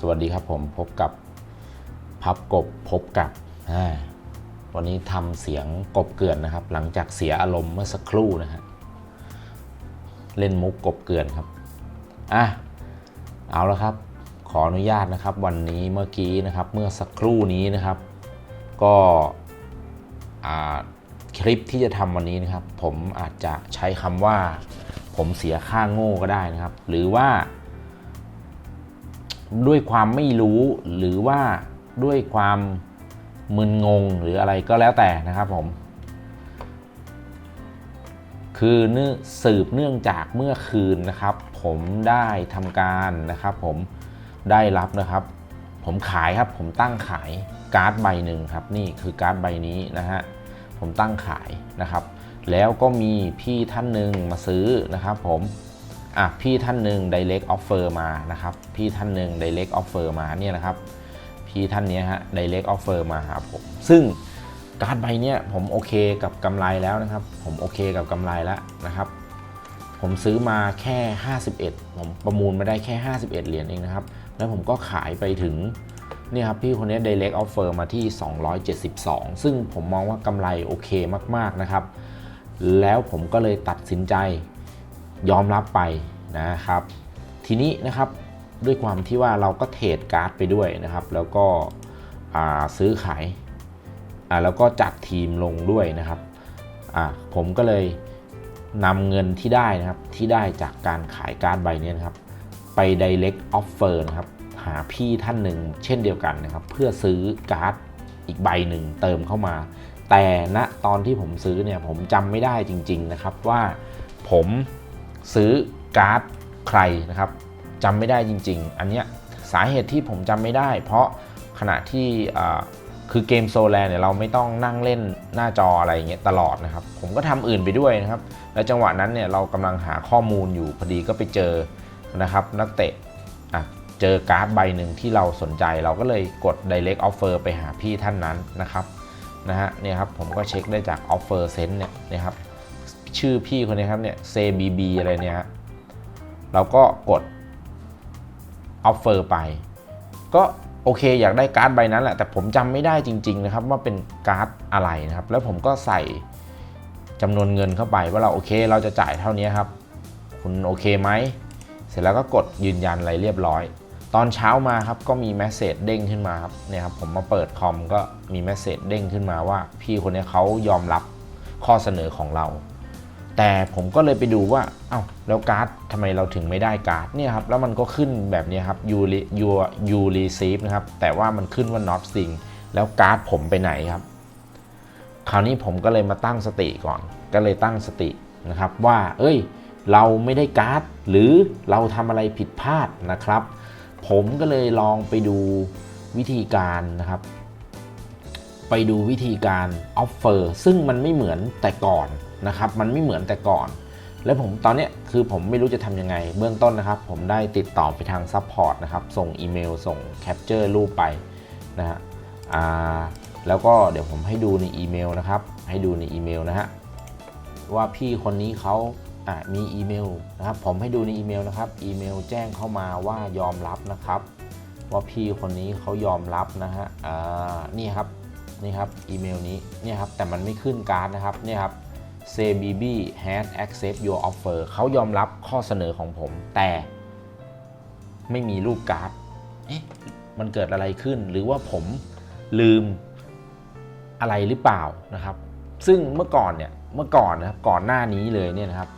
สวัสดีครับผมพบกับพับกบพบกับวันนี้ทำเสียงกบเกลื่อนนะครับ หลังจากเสียอารมณ์เมื่อสักครู่นะฮะเล่นมุกกบเกลื่อนครับอะเอาและครับ ขออนุญาตนะครับ วันนี้เมื่อกี้นะครับเมื่อสักครู่นี้นะครับ ก็คลิปที่จะทำวันนี้นะครับ ผมอาจจะใช้คำว่า ผมเสียค่าโง่ก็ได้นะครับ หรือว่า ด้วยความไม่รู้หรือว่าด้วยความมึนงงหรืออะไรก็แล้วแต่นะครับผม คือเนื่องสืบเนื่องจากเมื่อคืนนะครับ ผมได้ทำการนะครับ ผมได้รับนะครับ ผมขายครับผมตั้งขายการ์ดใบหนึ่งครับ นี่คือการ์ดใบนี้นะฮะผมตั้งขายนะครับ แล้วก็มีพี่ท่านหนึ่งมาซื้อนะครับ ผม อะพี่ท่านหนึ่ง direct offer มานะครับ พี่ท่านหนึ่ง direct offer มาเนี่ยนะครับ พี่ท่านนี้ฮะ direct offer มาหาผม ซึ่งการ์ดใบเนี้ยผมโอเคกับกำไรแล้วนะครับ ผมโอเคกับกำไรแล้วนะครับ ผมซื้อมาแค่ 51 ผมประมูลมาได้แค่ 51 เหรียญเองนะครับ แล้วผมก็ขายไปถึงเนี่ยครับพี่คนนี้ direct offer มาที่ 272 ซึ่งผมมองว่ากำไรโอเคมาก ๆ นะครับ แล้วผมก็เลยตัดสินใจยอมรับไป นะครับ ทีนี้นะครับด้วยความที่ว่าเราก็เทรดการ์ดไปด้วยนะครับ แล้วก็ซื้อขายาแล้วก็จัดทีมลงด้วยนะครับผมก็เลยนำเงินที่ได้นะครับที่ได้จากการขายการ์ดใบนี้นะครับ ไป direct offer นะครับหาพี่ท่านหนึ่งเช่นเดียวกันนะครับ เพื่อซื้อการ์ดอีกใบหนึ่งเติมเข้ามา แต่ณตอนที่ผมซื้อเนี่ยผมจำไม่ได้จริง ๆนะครับว่าผมซื้อ การ์ดใครนะครับจำไม่ได้จริง ๆ อันเนี้ยสาเหตุที่ผมจำไม่ได้ เพราะขณะที่คือเกมโซแลนเนี่ยเราไม่ต้องนั่งเล่นหน้าจออะไรอย่างเงี้ยตลอดนะครับ ผมก็ทำอื่นไปด้วยนะครับ แล้วจังหวะนั้นเนี่ยเรากำลังหาข้อมูลอยู่พอดีก็ไปเจอนะครับนักเตะอะเจอการ์ดใบหนึ่งที่เราสนใจเราก็เลยกด direct offer ไปหาพี่ท่านนั้นนะครับนะฮะเนี่ยครับผมก็เช็คได้จาก offer sense เนี่ยนะครับชื่อพี่คนนี้ครับเนี่ย CBB อะไรเนี่ยฮะ เราก็กด offer ไป ก็โอเคอยากได้การ์ดใบนั้นแหละแต่ผมจำไม่ได้จริง ๆ นะครับ ว่าเป็นการ์ดอะไรนะครับ แล้วผมก็ใส่จำนวนเงินเข้าไปว่าเราโอเค เราจะจ่ายเท่านี้ครับ คุณโอเคไหมเสร็จแล้วก็กดยืนยันอะไรเรียบร้อย ตอนเช้ามาครับก็มีแมสเซจเด้งขึ้นมาครับเนี่ยครับผมมาเปิดคอมก็มีแมสเซจเด้งขึ้นมาว่า พี่คนนี้เขายอมรับข้อเสนอของเรา แต่ผมก็เลยไปดูว่า เอ้า แล้วการ์ดทำไมเราถึงไม่ได้การ์ดเนี่ยครับ แล้วมันก็ขึ้นแบบนี้ครับ you you you receive นะครับ แต่ว่ามันขึ้นว่า not sync แล้วการ์ดผมไปไหนครับ คราวนี้ผมก็เลยมาตั้งสติก่อน ก็เลยตั้งสตินะครับว่า เอ้ย เราไม่ได้การ์ด หรือเราทำอะไรผิดพลาดนะครับ ผมก็เลยลองไปดูวิธีการนะครับ ไปดูวิธีการออฟเฟอร์ซึ่งมันไม่เหมือนแต่ก่อน นะครับมันไม่เหมือนแต่ก่อน แล้วผมตอนนี้คือผมไม่รู้จะทำยังไง เบื้องต้นนะครับ ผมได้ติดต่อไปทางซัพพอร์ตนะครับ ส่งอีเมล ส่งแคปเจอร์รูปไปนะฮะแล้วก็เดี๋ยวผมให้ดูในอีเมลนะครับ ให้ดูในอีเมลนะฮะว่าพี่คนนี้เขามีอีเมลนะครับผมให้ดูในอีเมลนะครับ อีเมลแจ้งเข้ามาว่ายอมรับนะครับ ว่าพี่คนนี้เขายอมรับนะฮะอ่านี่ครับนี่ครับอีเมลนี้เนี่ยครับแต่มันไม่ขึ้นการ์ดนะครับเนี่ยครับ CBB has accept your offer เขายอมรับข้อเสนอของผม แต่ไม่มีรูปการ์ดเอ๊ะมันเกิดอะไรขึ้น หรือว่าผมลืมอะไรหรือเปล่านะครับ ซึ่งเมื่อก่อนเนี่ยเมื่อก่อนนะครับก่อนหน้านี้เลยเนี่ยนะครับ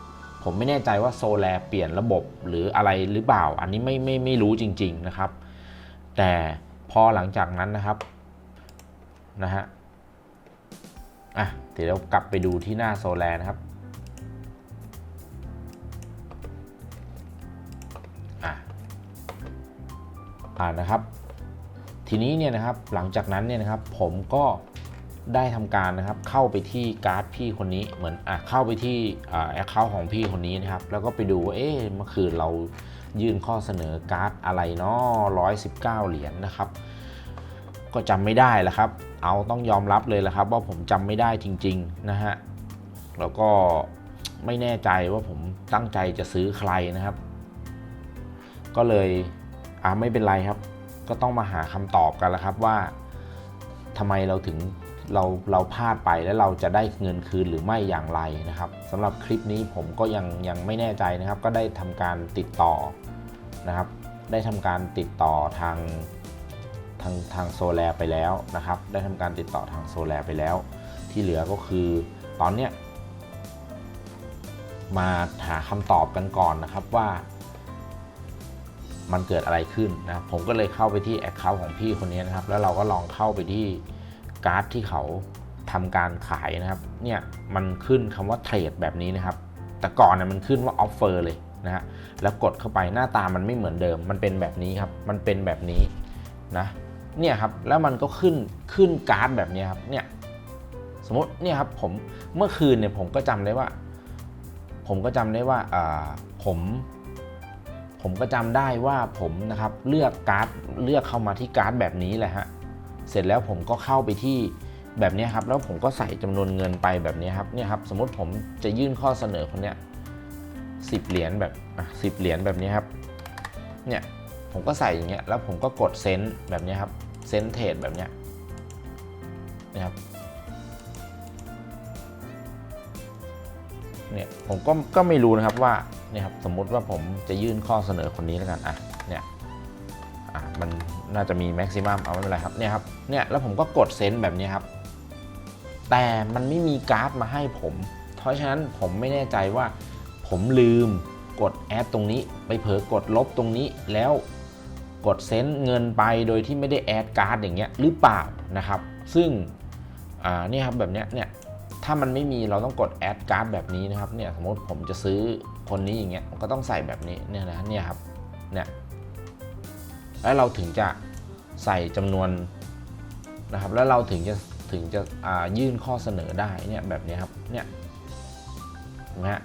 ผมไม่แน่ใจว่าโซแลเปลี่ยนระบบหรืออะไรหรือเปล่า อันนี้ไม่ไม่ไม่รู้จริง ๆนะครับ แต่พอหลังจากนั้นนะครับนะฮะ อะเดี๋ยวเรากลับไปดูที่หน้าโซแลนะครับอะอ่านะครับ ทีนี้เนี่ยนะครับหลังจากนั้นเนี่ยนะครับผมก็ได้ทำการนะครับเข้าไปที่การ์ดพี่คนนี้เหมือนอะเข้าไปที่แอคเคาท์ของพี่คนนี้นะครับ แล้วก็ไปดูว่าเอ๊ะเมื่อคืนเรายื่นข้อเสนอการ์ดอะไรเนาะ119เหรียญนะครับ ก็จำไม่ได้แล้วครับ เอาต้องยอมรับเลยและครับ ว่าผมจำไม่ได้จริง ๆนะฮะ แล้วก็ไม่แน่ใจว่าผมตั้งใจจะซื้อใครนะครับ ก็เลยอ่าไม่เป็นไรครับ ก็ต้องมาหาคำตอบกันแล้วครับว่าทำไมเราถึงเราเราพลาดไปแล้วเราจะได้เงินคืนหรือไม่อย่างไรนะครับสำหรับคลิปนี้ผมก็ยังยังไม่แน่ใจนะครับ ก็ได้ทำการติดต่อนะครับ ได้ทำการติดต่อทาง ทางทางโซแลไปแล้วนะครับ ได้ทำการติดต่อทางโซแลไปแล้ว ที่เหลือก็คือตอนเนี้ยมาหาคำตอบกันก่อนนะครับว่า มันเกิดอะไรขึ้นนะครับผมก็เลยเข้าไปที่ Account ของพี่คนนี้นะครับ แล้วเราก็ลองเข้าไปที่การ์ดที่เขาทำการขายนะครับ เนี่ยมันขึ้นคำว่าเทรดแบบนี้นะครับ แต่ก่อนเนี่ยมันขึ้นว่าออฟเฟอร์เลยนะฮะแล้วกดเข้าไปหน้าตามันไม่เหมือนเดิม มันเป็นแบบนี้ครับ มันเป็นแบบนี้นะ เนี่ยครับแล้วมันก็ขึ้นขึ้นการ์ดแบบนี้ครับเนี่ยสมมติเนี่ยครับผมเมื่อคืนเนี่ยผมก็จำได้ว่า ผมก็จำได้ว่าผมผมก็จำได้ว่าผมนะครับเลือกการ์ดเลือกเข้ามาที่การ์ดแบบนี้แหละฮะเสร็จแล้วผมก็เข้าไปที่แบบนี้ครับแล้วผมก็ใส่จำนวนเงินไปแบบนี้ครับเนี่ยครับสมมติผมจะยื่นข้อเสนอคนเนี้ยสิบเหรียญแบบสิบเหรียญแบบนี้ครับเนี่ย ผมก็ใส่อย่างเงี้ยแล้วผมก็กดเซนต์แบบนี้ครับเซนต์เทรดแบบเนี้ยนะครับเนี่ยผมก็ก็ไม่รู้นะครับว่าเนี่ยครับสมมุติว่าผมจะยื่นข้อเสนอคนนี้แล้วกันอะเนี่ยอะมันน่าจะมีแม็กซิมัมเอาไม่เป็นไรครับเนี่ยครับเนี่ยแล้วผมก็กดเซนต์แบบนี้ครับ แต่มันไม่มีการ์ดมาให้ผม เพราะฉะนั้นผมไม่แน่ใจว่าผมลืมกดแอดตรงนี้ ไปเผลอกดลบตรงนี้แล้ว กดเซ็นเงินไปโดยที่ไม่ได้แอดการ์ดอย่างเงี้ยหรือเปล่านะครับ ซึ่งอ่านี่ครับแบบเนี้ยเนี่ยถ้ามันไม่มีเราต้องกดแอดการ์ดแบบนี้นะครับเนี่ยสมมติผมจะซื้อคนนี้อย่างเงี้ยก็ต้องใส่แบบนี้เนี่ยนะเนี่ยครับเนี่ยแล้วเราถึงจะใส่จำนวนนะครับ แล้วเราถึงจะถึงจะอ่ายื่นข้อเสนอได้เนี่ยแบบนี้ครับเนี่ยนะฮะ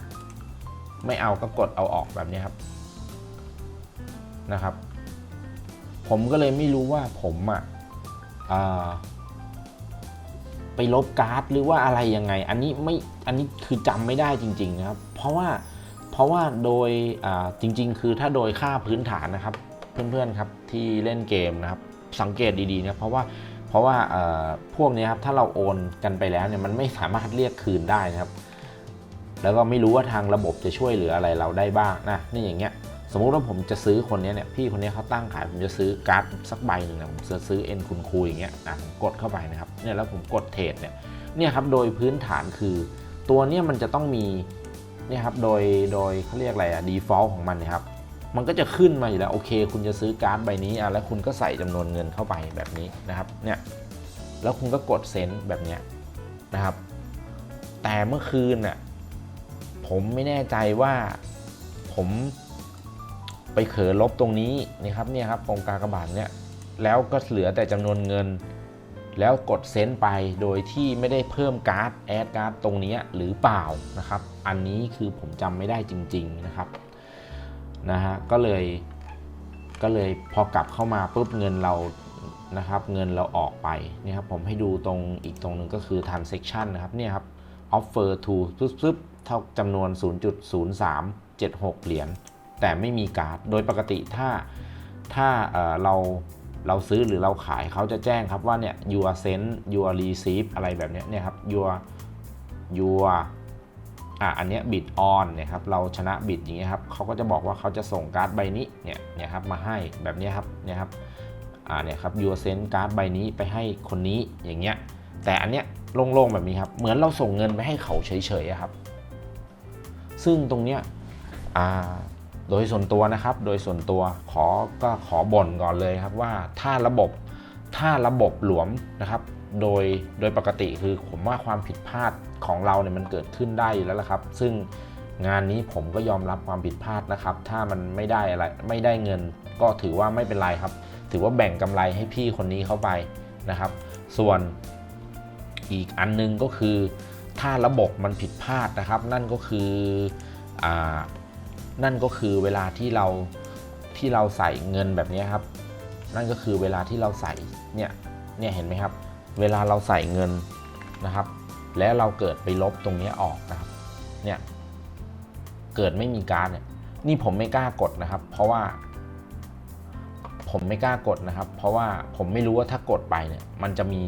ไม่เอาก็กดเอาออกแบบนี้ครับนะครับ ผมก็เลยไม่รู้ว่าผมอะไปลบการ์ดหรือว่าอะไรยังไง อันนี้ไม่อันนี้คือจำไม่ได้จริง ๆ นะครับ เพราะว่าเพราะว่าโดยจริง ๆ คือถ้าโดยค่าพื้นฐานนะครับ เพื่อนๆครับที่เล่นเกมนะครับ สังเกตดีๆนะเพราะว่าเพราะว่าพวกนี้ครับถ้าเราโอนกันไปแล้วเนี่ยมันไม่สามารถเรียกคืนได้นะครับ แล้วก็ไม่รู้ว่าทางระบบจะช่วยเหลืออะไรเราได้บ้างนะนี่อย่างเงี้ย สมมุติว่าผมจะซื้อคนนี้เนี่ยพี่คนนี้เขาตั้งขายผมจะซื้อการ์ดสักใบหนึ่งนะผมจะซื้อเอ็นคุณคุยอย่างเงี้ยอะผมกดเข้าไปนะครับเนี่ยแล้วผมกดเทรดเนี่ยเนี่ยครับโดยพื้นฐานคือตัวเนี้ยมันจะต้องมีเนี่ยครับโดยโดยเขาเรียกอะไรอะ default ของมันนะครับมันก็จะขึ้นมาอยู่แล้วโอเค คุณจะซื้อการ์ดใบนี้อะแล้วคุณก็ใส่จำนวนเงินเข้าไปแบบนี้นะครับเนี่ยแล้วคุณก็กดเซ็นแบบเนี้ยนะครับแต่เมื่อคืนน่ะผมไม่แน่ใจว่าผม ไปเขอลบตรงนี้นี่ครับเนี่ยครับตรงกากบาทเนี่ยแล้วก็เหลือแต่จำนวนเงิน แล้วกดเซ็นไปโดยที่ไม่ได้เพิ่มการ์ดแอดการ์ดตรงนี้หรือเปล่านะครับ อันนี้คือผมจำไม่ได้จริง ๆนะครับนะฮะก็เลยก็เลยพอกลับเข้ามาปุ๊บเงินเรานะครับ เงินเราออกไปนี่ครับผมให้ดูตรงอีกตรงหนึ่งก็คือ transaction นะครับเนี่ยครับ offer to ปึ๊บๆเท่าจำนวน 0.0376 เหรียญ แต่ไม่มีการ์ด โดยปกติถ้าถ้าเราเราซื้อหรือเราขายเขาจะแจ้งครับว่าเนี่ย your send your receive อะไรแบบนี้เนี่ยครับ your your อะอันเนี้ย bid on เนี่ยครับเราชนะบิดอย่างเงี้ยครับเขาก็จะบอกว่าเขาจะส่งการ์ดใบนี้เนี่ยเนี่ยครับมาให้แบบนี้ครับเนี่ยครับอ่าเนี่ยครับ your send การ์ดใบนี้ไปให้คนนี้อย่างเงี้ยแต่อันเนี้ยโล่งๆแบบนี้ครับเหมือนเราส่งเงินไปให้เขาเฉยๆอะครับ ซึ่งตรงเนี้ยอ่า โดยส่วนตัวนะครับ โดยส่วนตัวขอก็ขอบ่นก่อนเลยครับว่าถ้าระบบถ้าระบบหลวมนะครับ โดยโดยปกติคือผมว่าความผิดพลาดของเราเนี่ยมันเกิดขึ้นได้อยู่แล้วละครับ ซึ่งงานนี้ผมก็ยอมรับความผิดพลาดนะครับ ถ้ามันไม่ได้อะไรไม่ได้เงิน ก็ถือว่าไม่เป็นไรครับ ถือว่าแบ่งกำไรให้พี่คนนี้เข้าไปนะครับ ส่วนอีกอันนึงก็คือ ถ้าระบบมันผิดพลาดนะครับ นั่นก็คืออ่า นั่นก็คือเวลาที่เราที่เราใส่เงินแบบนี้ครับ นั่นก็คือเวลาที่เราใส่เนี่ยเนี่ยเห็นไหมครับ เวลาเราใส่เงินนะครับ แล้วเราเกิดไปลบตรงนี้ออกนะครับเนี่ยเกิดไม่มีการ์ดเนี่ยนี่ผมไม่กล้ากดนะครับ เพราะว่า ผมไม่กล้ากดนะครับ เพราะว่าผมไม่รู้ว่าถ้ากดไปเนี่ย มันจะมี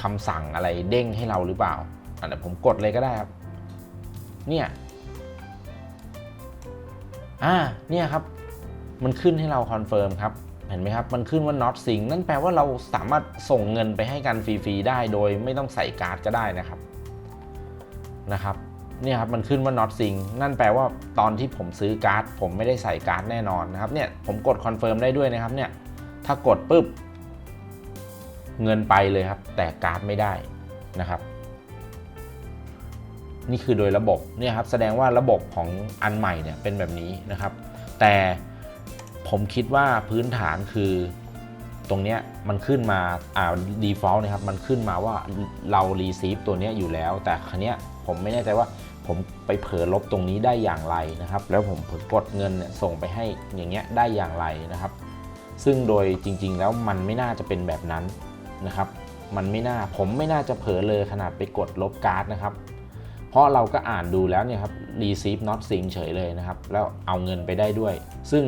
คำสั่งอะไรเด้งให้เราหรือเปล่าอันนี้ผมกดเลยก็ได้ครับ เนี่ย อ่าเนี่ยครับ มันขึ้นให้เราคอนเฟิร์มครับ เห็นไหมครับ มันขึ้นว่า not sync นั่นแปลว่าเราสามารถส่งเงินไปให้กันฟรีๆได้โดยไม่ต้องใส่การ์ดก็ได้นะครับนะครับเนี่ยครับมันขึ้นว่า not sync นั่นแปลว่าตอนที่ผมซื้อการ์ด ผมไม่ได้ใส่การ์ดแน่นอนนะครับเนี่ยผมกดคอนเฟิร์มได้ด้วยนะครับเนี่ยถ้ากดปุ๊บเงินไปเลยครับ แต่การ์ดไม่ได้นะครับ นี่คือโดยระบบเนี่ยครับแสดงว่าระบบของอันใหม่เนี่ยเป็นแบบนี้นะครับ แต่ผมคิดว่าพื้นฐานคือตรงเนี้ยมันขึ้นมาอ่า default นะครับมันขึ้นมาว่าเรา receive ตัวเนี้ยอยู่แล้ว แต่ครั้เนี้ยผมไม่แน่ใจว่าผมไปเผลอลบตรงนี้ได้อย่างไรนะครับ แล้วผมเผลอกดเงินเนี่ยส่งไปให้อย่างเงี้ยได้อย่างไรนะครับ ซึ่งโดยจริง ๆ แล้วมันไม่น่าจะเป็นแบบนั้นนะครับ มันไม่น่าผมไม่น่าจะเผลอเลยขนาดไปกดลบการ์ดนะครับ เพราะเราก็อ่านดูแล้วเนี่ยครับ receive not sync เฉยเลยนะครับ แล้วเอาเงินไปได้ด้วย ซึ่ง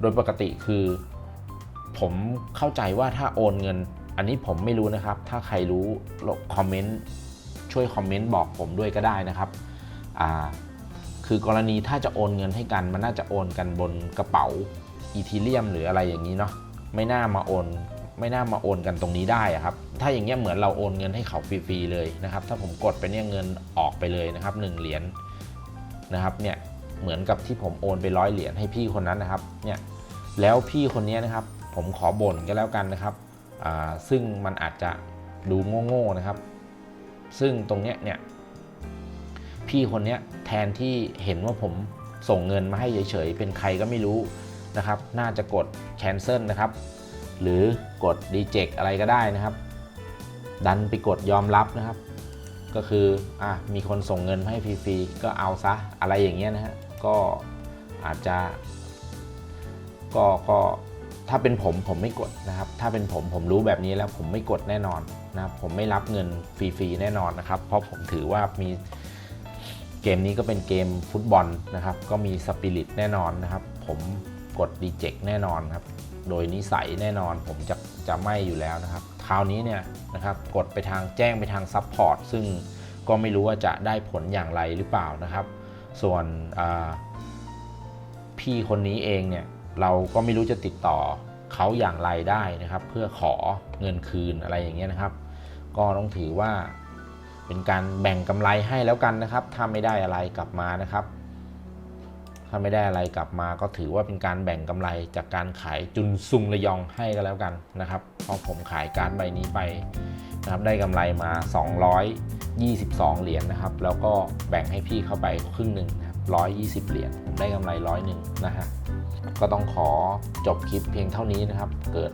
โดยปกติคือ ผมเข้าใจว่าถ้าโอนเงิน อันนี้ผมไม่รู้นะครับ ถ้าใครรู้คอมเมนต์ช่วยคอมเมนต์บอกผมด้วยก็ได้นะครับคือกรณีถ้าจะโอนเงินให้กันมันน่าจะโอนกันบนกระเป๋าอีทีเรียมหรืออะไรอย่างนี้เนาะไม่น่ามาโอน ไม่น่ามาโอนกันตรงนี้ได้ครับถ้าอย่างเงี้ยเหมือนเราโอนเงินให้เขาฟรีๆเลยนะครับ ถ้าผมกดไปเนี่ยเงินออกไปเลยนะครับ1เหรียญนะครับเนี่ยเหมือนกับที่ผมโอนไปร้อยเหรียญให้พี่คนนั้นนะครับเนี่ยแล้วพี่คนนี้นะครับ ผมขอบ่นก็แล้วกันนะครับอ่าซึ่งมันอาจจะดูโง่ๆนะครับ ซึ่งตรงเนี้ยเนี่ยพี่คนนี้แทนที่เห็นว่าผมส่งเงินมาให้เฉยๆเป็นใครก็ไม่รู้นะครับ น่าจะกด cancel นะครับ หรือกด reject อะไรก็ได้นะครับ ดันไปกดยอมรับนะครับ ก็คืออะมีคนส่งเงินมาให้ฟรีๆก็เอาซะอะไรอย่างเงี้ยนะฮะก็อาจจะก็ก็ถ้าเป็นผมผมไม่กดนะครับ ถ้าเป็นผมผมรู้แบบนี้แล้วผมไม่กดแน่นอนนะครับผมไม่รับเงินฟรีๆแน่นอนนะครับ เพราะผมถือว่ามีเกมนี้ก็เป็นเกมฟุตบอลนะครับ ก็มีสปิริตแน่นอนนะครับ ผมกดดีเจ c แน่นอนครับ โดยนิสัยแน่นอนผมจะจะไม่อยู่แล้วนะครับ คราวนี้เนี่ยนะครับกดไปทางแจ้งไปทางซัพพอร์ตซึ่งก็ไม่รู้ว่าจะได้ผลอย่างไรหรือเปล่านะครับ ส่วนพี่คนนี้เองเนี่ยเราก็ไม่รู้จะติดต่อเขาอย่างไรได้นะครับ เพื่อขอเงินคืนอะไรอย่างเงี้ยนะครับ ก็ต้องถือว่าเป็นการแบ่งกำไรให้แล้วกันนะครับ ถ้าไม่ได้อะไรกลับมานะครับ ถ้าไม่ได้อะไรกลับมาก็ถือว่าเป็นการแบ่งกำไรจากการขายจุนซุงระยองให้ก็แล้วกันนะครับเพราะผมขายการดใบนี้ไปนะครับได้กำไรมา 222 เหรียญนะครับ แล้วก็แบ่งให้พี่เข้าไปครึ่งหนึ่งนะครับ120 เหรียญผมได้กำไรร้อยหนึ่งนะฮะก็ต้องขอจบคลิปเพียงเท่านี้นะครับ เกิด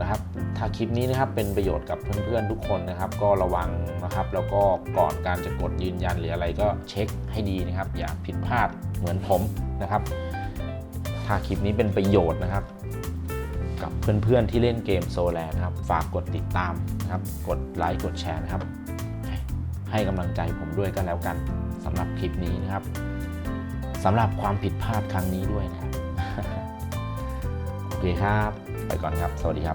นะครับ ถ้าคลิปนี้นะครับเป็นประโยชน์กับเพื่อนๆทุกคนนะครับ ก็ระวังนะครับ แล้วก็ก่อนการจะกดยืนยันหรืออะไรก็เช็คให้ดีนะครับ อย่าผิดพลาดเหมือนผมนะครับ ถ้าคลิปนี้เป็นประโยชน์นะครับ กับเพื่อนๆที่เล่นเกมโซแลนะครับ ฝากกดติดตามนะครับ กดไลค์กดแชร์นะครับ ให้กำลังใจผมด้วยกันแล้วกันสำหรับคลิปนี้นะครับสำหรับความผิดพลาดครั้งนี้ด้วยนะครับโอเคครับ ไปก่อนครับ สวัสดีครับ